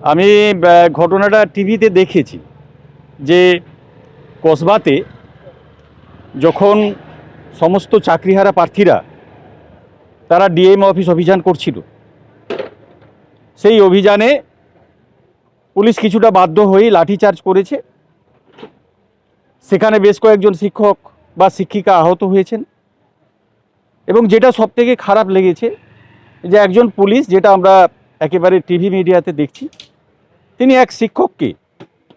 আমি ঘটনাটা টিভিতে দেখেছি যে কসবাতে যখন সমস্ত চাকরিহারা প্রার্থীরা তারা ডিএম অফিস অভিযান করছিল, সেই অভিযানে পুলিশ কিছুটা বাধ্য হয়ে লাঠিচার্জ করেছে। সেখানে বেশ কয়েকজন শিক্ষক বা শিক্ষিকা আহত হয়েছেন এবং যেটা সবথেকে খারাপ লেগেছে যে একজন পুলিশ, যেটা আমরা একেবারে টিভি মিডিয়াতে দেখছি। তিনি এক শিক্ষককে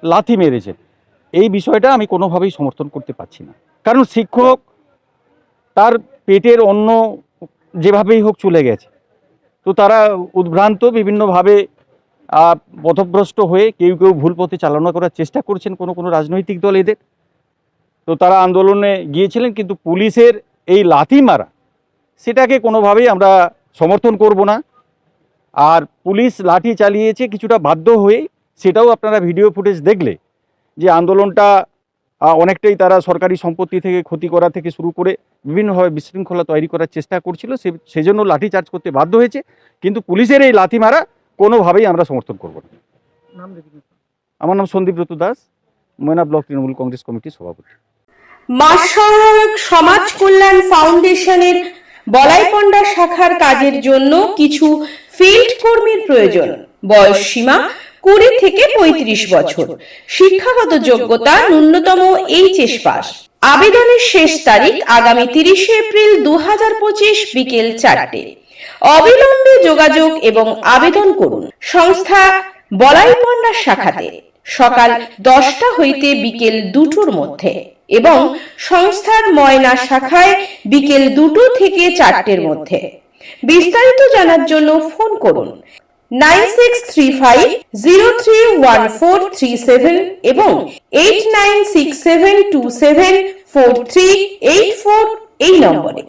লাথি মেরেছেন। এই বিষয়টা আমি কোনোভাবেই সমর্থন করতে পারছি না। কারণ শিক্ষক তার পেটের অন্য যেভাবেই হোক চলে গেছে। তো তারা উদ্ভ্রান্ত, বিভিন্নভাবে পথভ্রষ্ট হয়ে কেউ কেউ ভুল পথে চালনা করার চেষ্টা করছেন কোনো কোনো রাজনৈতিক দল এদের। তো তারা আন্দোলনে গিয়েছিলেন কিন্তু পুলিশের এই লাথি মারা, সেটাকে কোনোভাবেই আমরা সমর্থন করব না। আর পুলিশ লাঠি চালিয়েছে কিছুটা বাধ্য হয়ে সেটাও আপনারা ভিডিও ফুটেজ দেখলে যে আন্দোলনটা অনেকটাই তারা সরকারি সম্পত্তি থেকে ক্ষতি করা থেকে শুরু করে বিভিন্নভাবে বিশৃঙ্খলা তৈরি করার চেষ্টা করছিল। সে সেজন্য লাঠি চার্জ করতে বাধ্য হয়েছে। কিন্তু পুলিশের এই লাথি মারা কোনোভাবেই আমরা সমর্থন করব না। আমার নাম সন্দীপ রতু দাস ময়না ব্লক তৃণমূল কংগ্রেস কমিটির সভাপতি। মাসহায়ক সমাজ কল্যাণ ফাউন্ডেশনের বলাইপন্ডা শাখার কাজের জন্য কিছু ফিল্ড কর্মীর প্রয়োজন। বয়স সীমা কুড়ি থেকে পঁয়ত্রিশ বছর। শিক্ষাগত যোগ্যতা ন্যূনতম এইচএস পাস। আবেদনের শেষ তারিখ আগামী তিরিশে এপ্রিল দু বিকেল চারটে। অবিলম্বে যোগাযোগ এবং আবেদন করুন। সংস্থা বলাইপন্ডা শাখাতে। সকাল দশটা হইতে বিকেল দুটোর মধ্যে এবং সংস্থার ময়না শাখায় বিকেল দুটো থেকে চারটের মধ্যে। বিস্তারিত জানার জন্য ফোন করুন। Nine six three five zero three one four three seven এবং eight nine six seven two seven four three eight four এই নম্বরে।